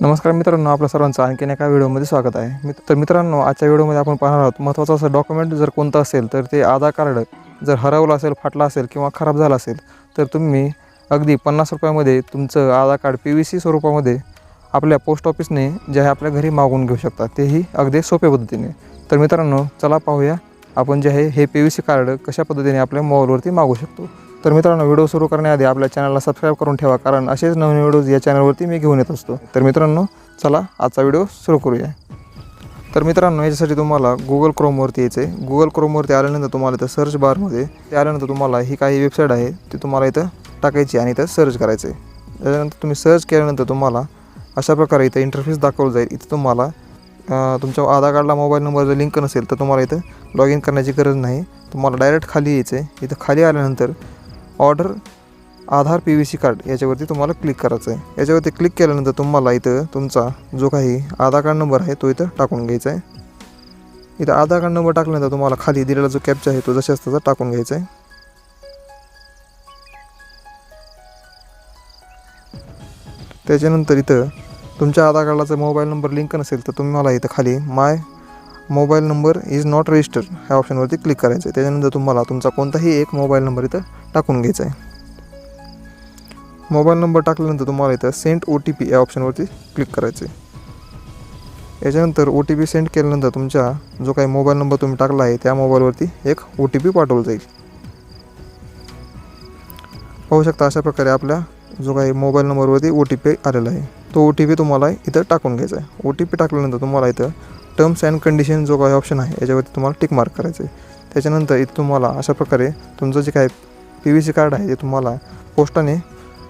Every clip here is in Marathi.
नमस्कार मित्रांनो आपल्या सर्वांचं आणखीन एका व्हिडिओमध्ये स्वागत आहे. मित्र तर मित्रांनो आजच्या व्हिडिओमध्ये आपण पाहणार आहोत महत्त्वाचं असं डॉक्युमेंट जर कोणतं असेल तर ते आधार कार्ड जर हरवलं असेल फाटलं असेल किंवा खराब झालं असेल तर तुम्ही अगदी पन्नास रुपयामध्ये तुमचं Aadhaar card P V C स्वरूपामध्ये आपल्या पोस्ट ऑफिसने जे आहे आपल्या घरी मागवून घेऊ शकता. तेही अगदी सोप्या पद्धतीने. तर मित्रांनो चला पाहूया आपण जे आहे हे पी व्ही सी कार्ड कशा पद्धतीने आपल्या मोबाईलवरती मागवू शकतो. तर मित्रांनो व्हिडिओ सुरू करण्याआधी आपल्या चॅनलला सबस्क्राईब करून ठेवा कारण असेच नवीन व्हिडिओज या चॅनलवरती मी घेऊन येत असतो. तर मित्रांनो चला आजचा व्हिडिओ सुरू करूया. तर मित्रांनो याच्यासाठी तुम्हाला गुगल क्रोमवरती यायचं आहे गुगल क्रोमवरती आल्यानंतर तुम्हाला इथं सर्च बारमध्ये ते आल्यानंतर तुम्हाला ही काही वेबसाईट आहे ती तुम्हाला इथं टाकायची आणि इथं सर्च करायचं आहे त्याच्यानंतर तुम्ही सर्च केल्यानंतर तुम्हाला अशा प्रकारे इथं इंटरफेस दाखवलं जाईल. इथं तुम्हाला तुमच्या आधार कार्डला मोबाईल नंबर जर लिंक नसेल तर तुम्हाला इथं लॉग इन करण्याची गरज नाही. तुम्हाला डायरेक्ट खाली यायचं आहे इथं खाली आल्यानंतर order Aadhaar P V C card याच्यावरती तुम्हाला क्लिक करायचं आहे याच्यावरती क्लिक केल्यानंतर तुम्हाला इथं तुमचा जो काही आधार कार्ड नंबर आहे तो इथं टाकून घ्यायचा आहे इथं आधार कार्ड नंबर टाकल्यानंतर तुम्हाला खाली दिलेला जो कॅपचा आहे तो जशाच तसा टाकून घ्यायचा आहे त्याच्यानंतर इथं तुमच्या आधार कार्डाचा मोबाईल नंबर लिंक नसेल तर तुम्ही मला इथं खाली my mobile number is not register ह्या ऑप्शनवरती क्लिक करायचं आहे. त्याच्यानंतर तुम्हाला तुमचा कोणताही एक मोबाईल नंबर इथं टाकून घ्यायचा आहे. मोबाईल नंबर टाकल्यानंतर तुम्हाला इथं सेंट ओ टी पी या ऑप्शनवरती क्लिक करायचं आहे. याच्यानंतर ओ टी पी सेंड केल्यानंतर तुमच्या जो काही मोबाईल नंबर तुम्ही टाकला आहे त्या मोबाईलवरती एक ओ टी पी पाठवला जाईल. पाहू शकता अशा प्रकारे आपल्या जो काही मोबाईल नंबरवरती ओ टी पी आलेला आहे. तो ओ टी पी तुम्हाला इथं टाकून घ्यायचा आहे. ओ टी पी टाकल्यानंतर तुम्हाला इथं टर्म्स अँड कंडिशन जो काही ऑप्शन आहे याच्यावरती तुम्हाला टिक मार्क करायचं आहे. त्याच्यानंतर इथं तुम्हाला अशा प्रकारे तुमचं जे काय पी व्ही सी कार्ड आहे ते तुम्हाला पोस्टाने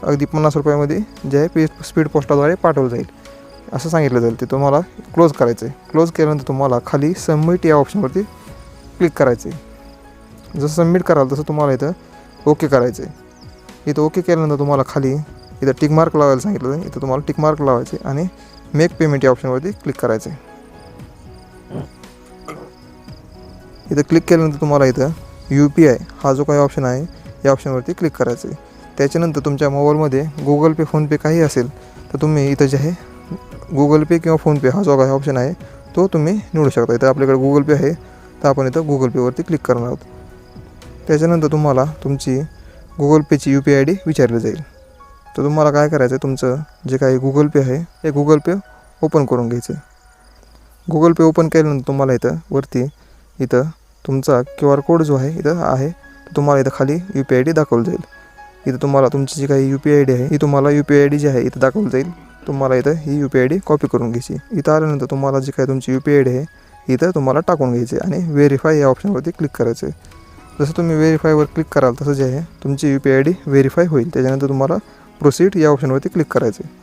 अगदी पन्नास रुपयामध्ये जे आहे पी स्पीड पोस्टाद्वारे पाठवलं जाईल. असं सांगितलं जाईल. ते तुम्हाला क्लोज करायचं आहे. क्लोज केल्यानंतर तुम्हाला खाली सबमिट या ऑप्शनवरती क्लिक करायचं आहे. जसं सबमिट कराल तसं तुम्हाला इथं ओके करायचं आहे. इथं ओके केल्यानंतर तुम्हाला खाली इथं टिक मार्क लावायला सांगितलं जाईल इथं तुम्हाला टिक मार्क लावायचे आणि मेक पेमेंट या ऑप्शनवरती क्लिक करायचं. आहे इथं क्लिक केल्यानंतर तुम्हाला इथं यू पी आय हा जो काही ऑप्शन आहे या ऑप्शनवरती क्लिक करायचं आहे त्याच्यानंतर तुमच्या मोबाईलमध्ये गुगल पे फोनपे काही असेल तर तुम्ही इथं जे आहे गुगल पे किंवा फोनपे हा जो काही ऑप्शन आहे तो तुम्ही निवडू शकता. इथं आपल्याकडे गुगल पे आहे तर आपण इथं गुगल पेवरती क्लिक करणार आहोत. त्याच्यानंतर तुम्हाला तुमची गुगल पेची यू पी आय डी विचारली जाईल. तर तुम्हाला काय करायचं आहे तुमचं जे काही गुगल पे आहे हे गुगल पे ओपन करून घ्यायचं आहे गुगल पे ओपन केल्यानंतर तुम्हाला इथं वरती इथं तुमचा क्यू आर कोड जो आहे इथं आहे तो तुम्हाला इथं खाली यू पी आय डी दाखवलं जाईल. इथं तुम्हाला तुमची जी काही यू पी आय डी आहे ही तुम्हाला यू पी आय डी जी आहे इथं दाखवलं जाईल. तुम्हाला इथं ही U P I D copy करून घ्यायची. इथं आल्यानंतर तुम्हाला जी काही तुमची यू पी आय डी आहे इथं तुम्हाला टाकून घ्यायची आहे आणि व्हेरीफाय या ऑप्शनवरती क्लिक करायचं आहे जसं तुम्ही व्हेरीफायवर क्लिक कराल तसं जे आहे तुमची U P I D verify होईल. त्याच्यानंतर तुम्हाला प्रोसीड या ऑप्शनवरती क्लिक करायचं आहे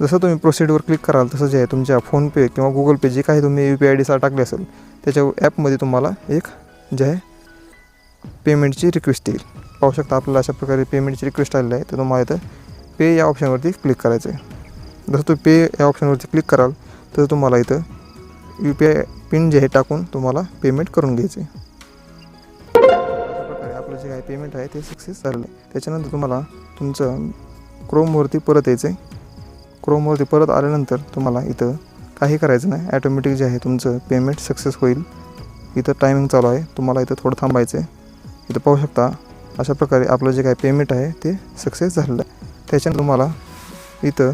जसं तुम्ही प्रोसीडवर क्लिक कराल तसं जे आहे तुमच्या फोनपे किंवा गुगल पे जे काही तुम्ही यू पी आय डी टाकले असेल त्याच्या ॲपमध्ये तुम्हाला एक जे आहे पेमेंटची रिक्वेस्ट येईल. पाहू शकता आपल्याला अशा प्रकारे पेमेंटची रिक्वेस्ट आलेली आहे तर तुम्हाला इथं पे या ऑप्शनवरती क्लिक करायचं आहे जसं तुम्ही पे या ऑप्शनवरती क्लिक कराल तर तुम्हाला इथं यू पी आय पिन जे आहे टाकून तुम्हाला पेमेंट करून घ्यायचे अशा प्रकारे आपलं जे काही पेमेंट आहे ते सक्सेस झालेलं आहे. त्याच्यानंतर तुम्हाला तुमचं क्रोमवरती परत यायचं आहे क्रोमवरती परत आल्यानंतर तुम्हाला इथं काही करायचं नाही. ॲटोमॅटिक जे आहे तुमचं पेमेंट सक्सेस होईल. इथं टायमिंग चालू आहे. तुम्हाला इथं थोडं थांबायचं आहे इथं पाहू शकता अशा प्रकारे आपलं जे काही पेमेंट आहे ते सक्सेस झालेलं आहे. त्याच्यानं तुम्हाला इथं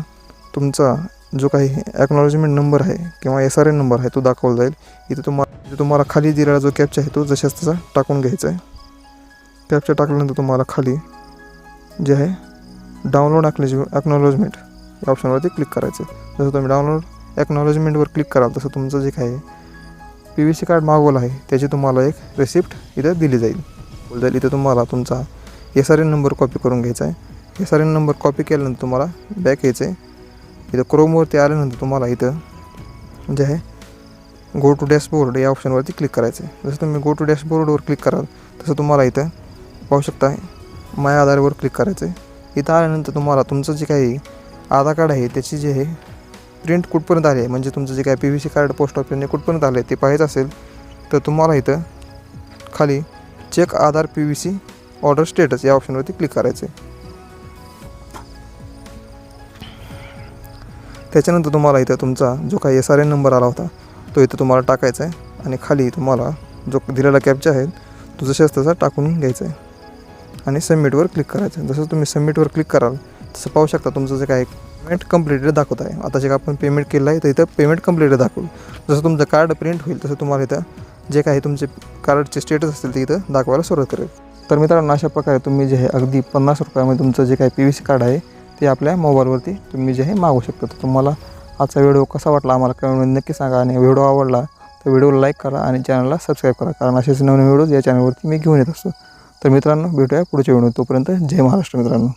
तुमचा जो काही ॲक्नॉलॉजमेंट नंबर आहे किंवा एस आर एन नंबर आहे तो दाखवला जाईल. इथं तुम्हाला इथं तुम्हाला खाली दिलेला जो कॅप्चा आहे तो जशाच तसा टाकून घ्यायचा आहे. कॅप्चा टाकल्यानंतर तुम्हाला खाली जे आहे डाउनलोड ॲक्नॉलज ॲक्नॉलॉजमेंट या ऑप्शनवरती क्लिक करायचं. आहे जसं तुम्ही डाउनलोड ॲक्नॉलॉजमेंटवर क्लिक कराल तसं तुमचं जे काही पी व्ही सी कार्ड मागवलं आहे त्याची तुम्हाला एक रेसिप्ट इथं दिली जाईल. जाईल इथं तुम्हाला तुमचा S R N number copy करून घ्यायचा आहे. S R N number copy केल्यानंतर तुम्हाला बॅक यायचं आहे इथं क्रोमवरती आल्यानंतर तुम्हाला इथं जे आहे गो टू डॅशबोर्ड या ऑप्शनवरती क्लिक करायचं आहे जसं तुम्ही गो टू डॅशबोर्डवर क्लिक कराल तसं तुम्हाला इथं पाहू शकता माय आधारवर क्लिक करायचं आहे इथं आल्यानंतर तुम्हाला तुमचं जे काही आधार कार्ड आहे त्याची जे आहे प्रिंट कुठपर्यंत आली आहे? म्हणजे तुमचं जे काय P V C card post ऑफिसने कुठपर्यंत आलं आहे ते पाहायचं असेल तर तुम्हाला इथं खाली check Aadhaar P V C order status या ऑप्शनवरती क्लिक करायचं आहे त्याच्यानंतर तुम्हाला इथं तुमचा जो काही एस आर एन नंबर आला होता तो इथं तुम्हाला टाकायचा आहे आणि खाली तुम्हाला जो दिलेला कॅपचा आहे तो जसे तसा टाकून घ्यायचा आहे आणि सबमिटवर क्लिक करायचं. जसं तुम्ही सबमिटवर क्लिक कराल तसं पाहू शकता तुमचं जे काय पेमेंट कम्प्लिटेड दाखवत आहे. आता जे काय आपण पेमेंट केलं आहे तर इथं पेमेंट कम्प्लिटेड दाखवलं. जसं तुमचं कार्ड प्रिंट होईल तसं तुम्हाला इथं जे काही तुमचे कार्डचे स्टेटस असतील ते इथं दाखवायला सुरुवात करेल. तर मित्रांनो अशा प्रकारे तुम्ही जे आहे अगदी पन्नास रुपयामध्ये तुमचं जे काही पी व्ही सी कार्ड आहे ते आपल्या मोबाईलवरती तुम्ही जे आहे मागू शकता. तर तुम्हाला आजचा व्हिडिओ कसा वाटला आम्हाला कमेंटमध्ये नक्की सांगा. आणि व्हिडिओ आवडला तर व्हिडिओला लाईक करा आणि चॅनलला सबस्क्राईब करा. कारण असेच नवीन व्हिडिओज या चॅनलवरती मी घेऊन येत असतो. तर मित्रांनो भेटूया पुढच्या व्हिडिओ तोपर्यंत. जय महाराष्ट्र मित्रांनो.